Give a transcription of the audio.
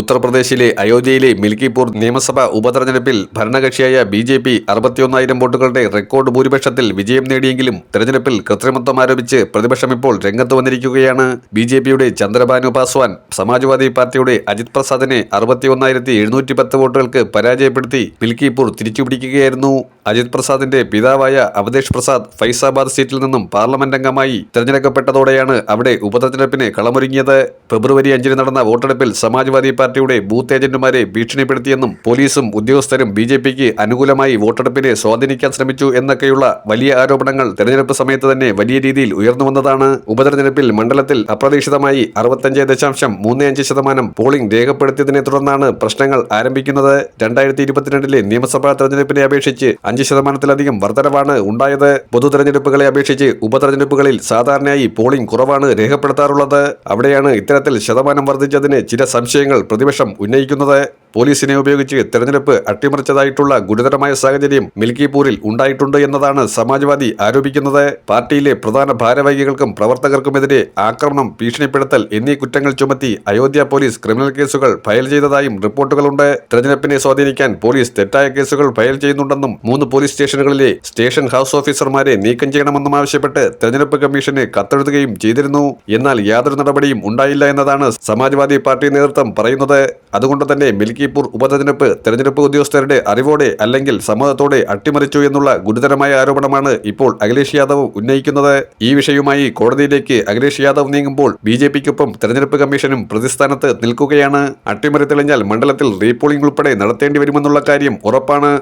ഉത്തർപ്രദേശിലെ അയോധ്യയിലെ മിൽക്കിപൂർ നിയമസഭാ ഉപതെരഞ്ഞെടുപ്പിൽ ഭരണകക്ഷിയായ ബി ജെ പി അറുപത്തിയൊന്നായിരം വോട്ടുകളുടെ റെക്കോർഡ് ഭൂരിപക്ഷത്തിൽ വിജയം നേടിയെങ്കിലും തെരഞ്ഞെടുപ്പിൽ കൃത്രിമത്വം ആരോപിച്ച് പ്രതിപക്ഷം ഇപ്പോൾ രംഗത്ത് വന്നിരിക്കുകയാണ്. ബി ജെ പിയുടെ ചന്ദ്രബാനു പാസ്വാൻ സമാജ്വാദി പാർട്ടിയുടെ അജിത് പ്രസാദിനെ അറുപത്തിയൊന്നായിരത്തി എഴുന്നൂറ്റി പത്ത് വോട്ടുകൾക്ക് പരാജയപ്പെടുത്തി മിൽക്കിപൂർ തിരിച്ചുപിടിക്കുകയായിരുന്നു. അജിത് പ്രസാദിന്റെ പിതാവായ അവതേഷ് പ്രസാദ് ഫൈസാബാദ് സീറ്റിൽ നിന്നും പാർലമെന്റ് അംഗമായി തെരഞ്ഞെടുക്കപ്പെട്ടതോടെയാണ് അവിടെ ഉപതെരഞ്ഞെടുപ്പിന് കളമൊരുങ്ങിയത്. ഫെബ്രുവരി അഞ്ചിന് നടന്ന വോട്ടെടുപ്പിൽ സമാജ്വാദി പാർട്ടിയുടെ ബൂത്ത് ഏജന്റുമാരെ ഭീഷണിപ്പെടുത്തിയെന്നും പോലീസും ഉദ്യോഗസ്ഥരും ബി ജെ പിക്ക് അനുകൂലമായി വോട്ടെടുപ്പിനെ സ്വാധീനിക്കാൻ ശ്രമിച്ചു എന്നൊക്കെയുള്ള വലിയ ആരോപണങ്ങൾ തെരഞ്ഞെടുപ്പ് സമയത്ത് തന്നെ വലിയ രീതിയിൽ ഉയർന്നു വന്നതാണ്. ഉപതെരഞ്ഞെടുപ്പിൽ മണ്ഡലത്തിൽ അപ്രതീക്ഷിതമായി അറുപത്തഞ്ച് ദശാംശം മൂന്ന് അഞ്ച് ശതമാനം പോളിംഗ് രേഖപ്പെടുത്തിയതിനെ തുടർന്നാണ് പ്രശ്നങ്ങൾ ആരംഭിക്കുന്നത്. രണ്ടായിരത്തി ഇരുപത്തിരണ്ടിലെ നിയമസഭാ തെരഞ്ഞെടുപ്പിനെ അപേക്ഷിച്ച് അഞ്ച് ശതമാനത്തിലധികം വർധനവാണ് ഉണ്ടായത്. പൊതു തെരഞ്ഞെടുപ്പുകളെ അപേക്ഷിച്ച് ഉപതെരഞ്ഞെടുപ്പുകളിൽ സാധാരണയായി പോളിംഗ് കുറവാണ് രേഖപ്പെടുത്താറുള്ളത്. അവിടെയാണ് ഇത്തരത്തിൽ ശതമാനം വർദ്ധിച്ചതിന് ചില സംശയങ്ങൾ പ്രതിപക്ഷം ഉന്നയിക്കുന്നത്. പോലീസിനെ ഉപയോഗിച്ച് തെരഞ്ഞെടുപ്പ് അട്ടിമറിച്ചതായിട്ടുള്ള ഗുരുതരമായ സാഹചര്യം മിൽക്കിപൂരിൽ ഉണ്ടായിട്ടുണ്ട് എന്നതാണ് സമാജ്വാദി ആരോപിക്കുന്നത്. പാർട്ടിയിലെ പ്രധാന ഭാരവാഹികൾക്കും പ്രവർത്തകർക്കുമെതിരെ ആക്രമണം ഭീഷണിപ്പെടുത്തൽ എന്നീ കുറ്റങ്ങൾ ചുമത്തി അയോധ്യ പോലീസ് ക്രിമിനൽ കേസുകൾ ഫയൽ ചെയ്തതായും റിപ്പോർട്ടുകളുണ്ട്. തെരഞ്ഞെടുപ്പിനെ സ്വാധീനിക്കാൻ പോലീസ് തെറ്റായ കേസുകൾ ഫയൽ ചെയ്യുന്നുണ്ടെന്നും മൂന്ന് പോലീസ് സ്റ്റേഷനുകളിലെ സ്റ്റേഷൻ ഹൌസ് ഓഫീസർമാരെ നീക്കം ചെയ്യണമെന്നും ആവശ്യപ്പെട്ട് തെരഞ്ഞെടുപ്പ് കമ്മീഷന് കത്തെഴുതുകയും ചെയ്തിരുന്നു. എന്നാൽ യാതൊരു നടപടിയും ഉണ്ടായില്ല എന്നതാണ് സമാജ്വാദി പാർട്ടി നേതൃത്വം പറയുന്നത്. അതുകൊണ്ട് തന്നെ മിൽക്കിപൂർ ഉപതെരഞ്ഞെടുപ്പ് തെരഞ്ഞെടുപ്പ് ഉദ്യോഗസ്ഥരുടെ അറിവോടെ അല്ലെങ്കിൽ സമ്മതത്തോടെ അട്ടിമറിച്ചു എന്നുള്ള ഗുരുതരമായ ആരോപണമാണ് ഇപ്പോൾ അഖിലേഷ് യാദവ് ഉന്നയിക്കുന്നത്. ഈ വിഷയവുമായി കോടതിയിലേക്ക് അഖിലേഷ് യാദവ് നീങ്ങുമ്പോൾ ബി ജെ പിക്കൊപ്പം തെരഞ്ഞെടുപ്പ് കമ്മീഷനും പ്രതിസ്ഥാനത്ത് നിൽക്കുകയാണ്. അട്ടിമറി തെളിഞ്ഞാൽ മണ്ഡലത്തിൽ റീപോളിംഗ് ഉൾപ്പെടെ നടത്തേണ്ടി വരുമെന്നുള്ള കാര്യം ഉറപ്പാണ്.